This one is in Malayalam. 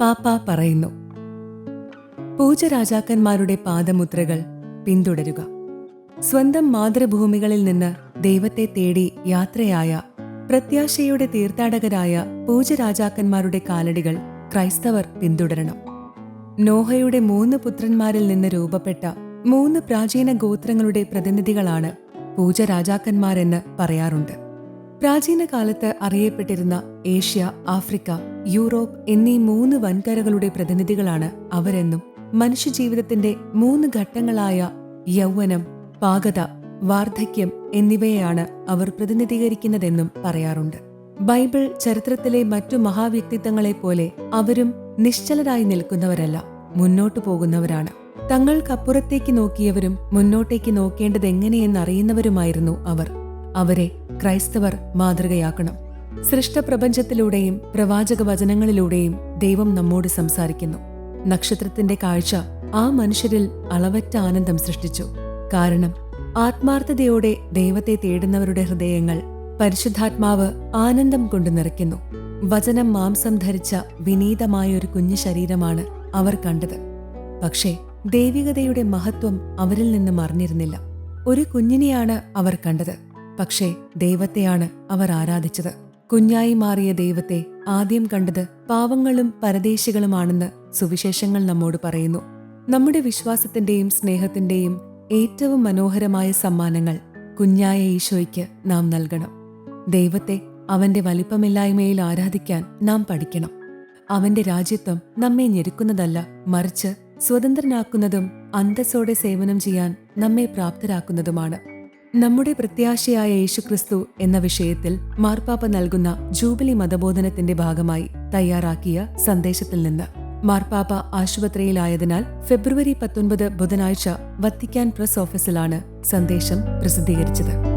പാപ്പ പറയുന്നു. പൂജരാജാക്കന്മാരുടെ പാദമുദ്രകൾ പിന്തുടരുക. സ്വന്തം മാതൃഭൂമികളിൽ നിന്ന് ദൈവത്തെ തേടി യാത്രയായ പ്രത്യാശയുടെ തീർത്ഥാടകരായ പൂജരാജാക്കന്മാരുടെ കാലടികൾ ക്രൈസ്തവർ പിന്തുടരണം. നോഹയുടെ മൂന്ന് പുത്രന്മാരിൽ നിന്ന് രൂപപ്പെട്ട മൂന്ന് പ്രാചീന ഗോത്രങ്ങളുടെ പ്രതിനിധികളാണ് പൂജരാജാക്കന്മാരെന്ന് പറയാറുണ്ട്. പ്രാചീന കാലത്ത് അറിയപ്പെട്ടിരുന്ന ഏഷ്യ ആഫ്രിക്ക യൂറോപ്പ് എന്നീ മൂന്ന് വൻകരകളുടെ പ്രതിനിധികളാണ് അവരെന്നും മനുഷ്യജീവിതത്തിന്റെ മൂന്ന് ഘട്ടങ്ങളായ യൗവനം പാകത വാർദ്ധക്യം എന്നിവയെയാണ് അവർ പ്രതിനിധീകരിക്കുന്നതെന്നും പറയാറുണ്ട്. ബൈബിൾ ചരിത്രത്തിലെ മറ്റു മഹാവ്യക്തിത്വങ്ങളെ പോലെ അവരും നിശ്ചലരായി നിൽക്കുന്നവരല്ല മുന്നോട്ടു പോകുന്നവരാണ്. തങ്ങൾക്കപ്പുറത്തേക്ക് നോക്കിയവരും മുന്നോട്ടേക്ക് നോക്കേണ്ടത് എങ്ങനെയെന്നറിയുന്നവരുമായിരുന്നു അവർ. അവരെ ക്രൈസ്തവർ മാതൃകയാക്കണം. സൃഷ്ടപ്രപഞ്ചത്തിലൂടെയും പ്രവാചക വചനങ്ങളിലൂടെയും ദൈവം നമ്മോട് സംസാരിക്കുന്നു. നക്ഷത്രത്തിന്റെ കാഴ്ച ആ മനുഷ്യരിൽ അളവറ്റ ആനന്ദം സൃഷ്ടിച്ചു. കാരണം ആത്മാർത്ഥതയോടെ ദൈവത്തെ തേടുന്നവരുടെ ഹൃദയങ്ങൾ പരിശുദ്ധാത്മാവ് ആനന്ദം കൊണ്ട് നിറയ്ക്കുന്നു. വചനം മാംസം ധരിച്ച വിനീതമായ ഒരു കുഞ്ഞു ശരീരമാണ് അവർ കണ്ടത്. പക്ഷേ ദൈവികതയുടെ മഹത്വം അവരിൽ നിന്ന് മറിഞ്ഞിരുന്നില്ല ഒരു കുഞ്ഞിനെയാണ് അവർ കണ്ടത്. പക്ഷേ ദൈവത്തെയാണ് അവർ ആരാധിച്ചത്. കുഞ്ഞായി മാറിയ ദൈവത്തെ ആദ്യം കണ്ടത് പാവങ്ങളും പരദേശികളുമാണെന്ന് സുവിശേഷങ്ങൾ നമ്മോട് പറയുന്നു. നമ്മുടെ വിശ്വാസത്തിന്റെയും സ്നേഹത്തിന്റെയും ഏറ്റവും മനോഹരമായ സമ്മാനങ്ങൾ കുഞ്ഞായ ഈശോയ്ക്ക് നാം നൽകണം. ദൈവത്തെ അവന്റെ വലിപ്പമില്ലായ്മയിൽ ആരാധിക്കാൻ നാം പഠിക്കണം. അവന്റെ രാജ്യത്വം നമ്മെ ഞെരുക്കുന്നതല്ല മറിച്ച് സ്വതന്ത്രനാക്കുന്നതും അന്തസ്സോടെ സേവനം ചെയ്യാൻ നമ്മെ പ്രാപ്തരാക്കുന്നതുമാണ്. നമ്മുടെ പ്രത്യാശയായ യേശുക്രിസ്തു എന്ന വിഷയത്തിൽ മാർപ്പാപ്പ നൽകുന്ന ജൂബിലി മതബോധനത്തിന്റെ ഭാഗമായി തയ്യാറാക്കിയ സന്ദേശത്തിൽ നിന്ന് മാർപ്പാപ്പ ആശുപത്രിയിലായതിനാൽ ഫെബ്രുവരി പത്തൊൻപത് ബുധനാഴ്ച വത്തിക്കാൻ പ്രസ് ഓഫീസിലാണ് സന്ദേശം പ്രസിദ്ധീകരിച്ചത്.